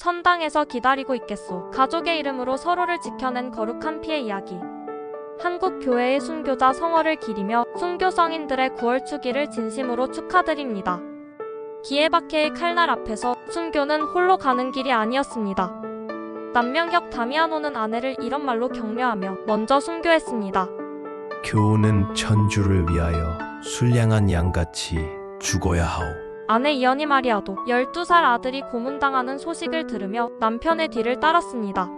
천당에서 기다리고 있겠소. 가족의 이름으로 서로를 지켜낸 거룩한 피의 이야기. 한국 교회의 순교자 성월을 기리며 순교 성인들의 9월 추기를 진심으로 축하드립니다. 기에바케의 칼날 앞에서 순교는 홀로 가는 길이 아니었습니다. 남명혁 다미아노는 아내를 이런 말로 격려하며 먼저 순교했습니다. 교훈은 천주를 위하여 순량한 양같이 죽어야 하오. 아내 이연희 마리아도 12살 아들이 고문당하는 소식을 들으며 남편의 뒤를 따랐습니다.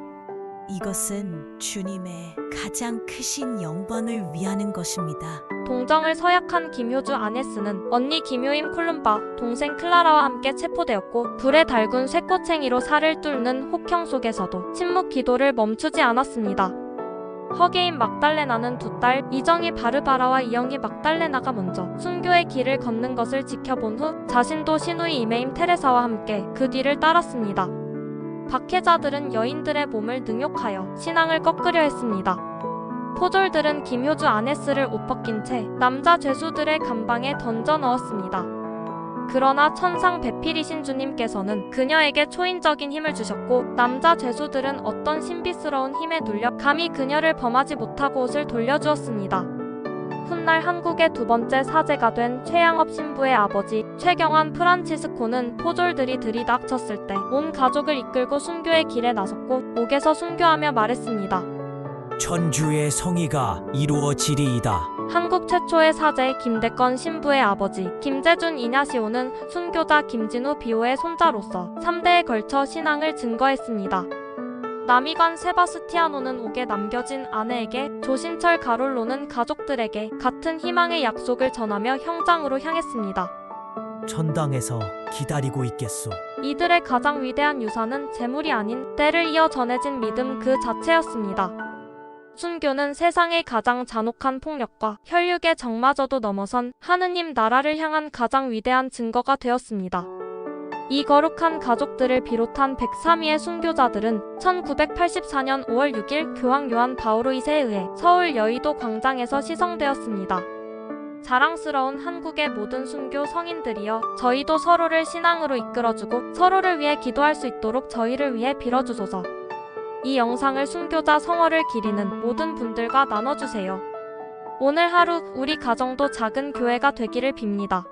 이것은 주님의 가장 크신 영광을 위하는 것입니다. 동정을 서약한 김효주 아네스는 언니 김효임 콜룸바, 동생 클라라와 함께 체포되었고 불에 달군 쇠꼬챙이로 살을 뚫는 혹형 속에서도 침묵 기도를 멈추지 않았습니다. 허게인 막달레나는 두 딸 이정희 바르바라와 이영희 막달레나가 먼저 순교의 길을 걷는 것을 지켜본 후 자신도 신우이 이메임 테레사와 함께 그 뒤를 따랐습니다. 박해자들은 여인들의 몸을 능욕하여 신앙을 꺾으려 했습니다. 포졸들은 김효주 아네스를 옷 벗긴 채 남자 죄수들의 감방에 던져 넣었습니다. 그러나 천상 배필이신 주님께서는 그녀에게 초인적인 힘을 주셨고 남자 죄수들은 어떤 신비스러운 힘에 눌려 감히 그녀를 범하지 못하고 옷을 돌려주었습니다. 훗날 한국의 두 번째 사제가 된 최양업 신부의 아버지 최경환 프란치스코는 포졸들이 들이닥쳤을 때 온 가족을 이끌고 순교의 길에 나섰고 옥에서 순교하며 말했습니다. 천주의 성의가 이루어지리이다. 한국 최초의 사제 김대건 신부의 아버지 김재준 이냐시오는 순교자 김진우 비호의 손자로서 3대에 걸쳐 신앙을 증거했습니다. 남이관 세바스티아노는 옥에 남겨진 아내에게 조신철 가롤로는 가족들에게 같은 희망의 약속을 전하며 형장으로 향했습니다. 천당에서 기다리고 있겠소. 이들의 가장 위대한 유산은 재물이 아닌 때를 이어 전해진 믿음 그 자체였습니다. 순교는 세상의 가장 잔혹한 폭력과 혈육의 적마저도 넘어선 하느님 나라를 향한 가장 위대한 증거가 되었습니다. 이 거룩한 가족들을 비롯한 103위의 순교자들은 1984년 5월 6일 교황 요한 바오로 2세에 의해 서울 여의도 광장에서 시성되었습니다. 자랑스러운 한국의 모든 순교 성인들이여 저희도 서로를 신앙으로 이끌어주고 서로를 위해 기도할 수 있도록 저희를 위해 빌어주소서. 이 영상을 순교자 성월을 기리는 모든 분들과 나눠주세요. 오늘 하루 우리 가정도 작은 교회가 되기를 빕니다.